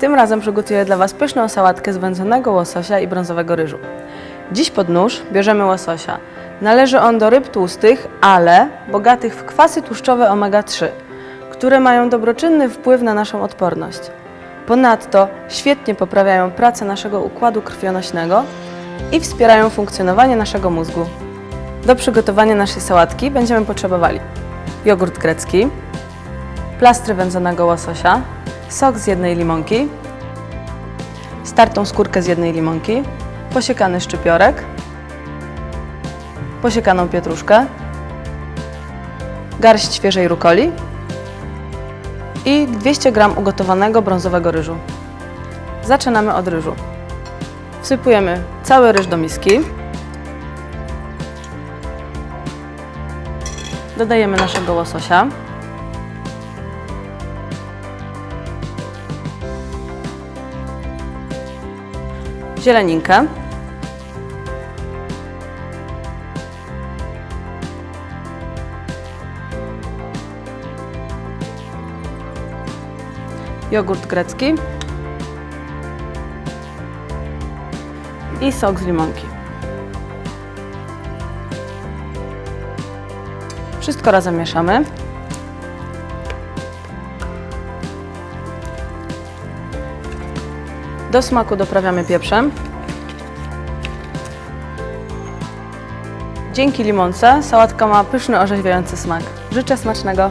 Tym razem przygotuję dla Was pyszną sałatkę z wędzonego łososia i brązowego ryżu. Dziś pod nóż bierzemy łososia. Należy on do ryb tłustych, ale bogatych w kwasy tłuszczowe omega-3, które mają dobroczynny wpływ na naszą odporność. Ponadto świetnie poprawiają pracę naszego układu krwionośnego i wspierają funkcjonowanie naszego mózgu. Do przygotowania naszej sałatki będziemy potrzebowali jogurt grecki, plastry wędzonego łososia, sok z jednej limonki, startą skórkę z jednej limonki, posiekany szczypiorek, posiekaną pietruszkę, garść świeżej rukoli i 200 g ugotowanego brązowego ryżu. Zaczynamy od ryżu. Wsypujemy cały ryż do miski. Dodajemy naszego łososia. Zieleninkę. Jogurt grecki. I sok z limonki. Wszystko razem mieszamy. Do smaku doprawiamy pieprzem. Dzięki limonce sałatka ma pyszny, orzeźwiający smak. Życzę smacznego!